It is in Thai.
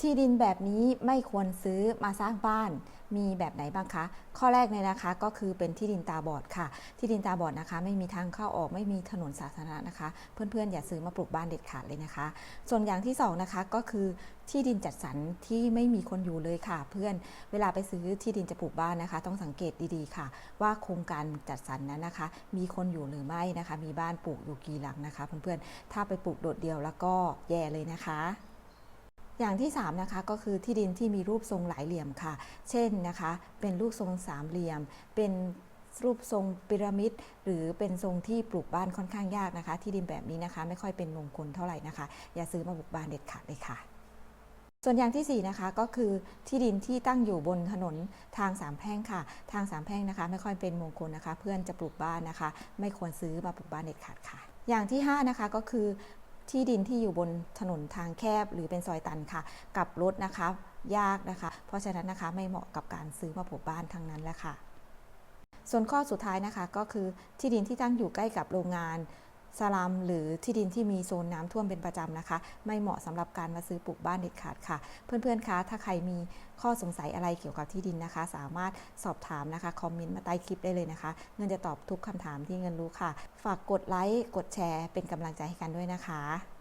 ที่ดินแบบนี้ไม่ควรซื้อมาสร้างบ้านมีแบบไหนบ้างคะ ข้อแรกเลยนะคะก็คือเป็นที่ดินตาบอดค่ะ ที่ดินตาบอดนะคะ ไม่มีทางเข้าออกไม่มีถนนสาธารณะนะคะ เพื่อนๆอย่าซื้อมาปลูกบ้านเด็ดขาดเลยนะคะ ส่วนอย่างที่สองนะคะก็คือที่ดินจัดสรรที่ไม่มีคนอยู่เลยค่ะ เพื่อนเวลาไปซื้อที่ดินจะปลูกบ้านนะคะ ต้องสังเกตดีๆค่ะ ว่าโครงการจัดสรรนั้นนะคะ มีคนอยู่หรือไม่นะคะ มีบ้านปลูกอยู่กี่หลังนะคะ เพื่อนๆถ้าไปปลูกโดดเดียวแล้วก็แย่เลยนะคะ อย่างที่3นะคะก็คือที่ดินที่มีรูปทรงหลายเหลี่ยมค่ะ เช่นนะคะ เป็นรูปทรงสามเหลี่ยม เป็นรูปทรงพีระมิด หรือเป็นทรงที่ปลูกบ้านค่อนข้างยากนะคะ ที่ดินแบบนี้นะคะไม่ค่อยเป็นมงคลเท่าไหร่นะคะ อย่าซื้อมาปลูกบ้านเด็ดขาดเลยค่ะส่วนอย่างที่ 4 นะคะก็คือที่ดินที่ตั้งอยู่บนถนนทางสามแพร่งค่ะ ทางสามแพร่งนะคะ ไม่ค่อยเป็นมงคลนะคะ เพื่อนจะปลูกบ้านนะคะ ไม่ควรซื้อมาปลูกบ้านเด็ดขาดค่ะ อย่างที่ 5 นะคะก็คือ ที่ดินที่อยู่บนถนนทางแคบหรือเป็นซอยตันค่ะ กับรถนะคะ ยากนะคะ เพราะฉะนั้นนะคะไม่เหมาะกับการซื้อมาปลูกบ้านทั้งนั้นแหละค่ะ ส่วนข้อสุดท้ายนะคะก็คือที่ดินที่ตั้งอยู่ใกล้กับโรงงาน สลัมหรือที่ดินที่มีโซนน้ำท่วมเป็นประจำนะคะ ไม่เหมาะสำหรับการมาซื้อปลูกบ้านเด็ดขาดค่ะ เพื่อนๆคะถ้าใครมีข้อสงสัยอะไรเกี่ยวกับที่ดินนะคะ สามารถสอบถามนะคะคอมเมนต์มาใต้คลิปได้เลยนะคะ เงินจะตอบทุกคำถามที่เงินรู้ค่ะ ฝากกดไลค์กดแชร์เป็นกำลังใจให้กันด้วยนะคะ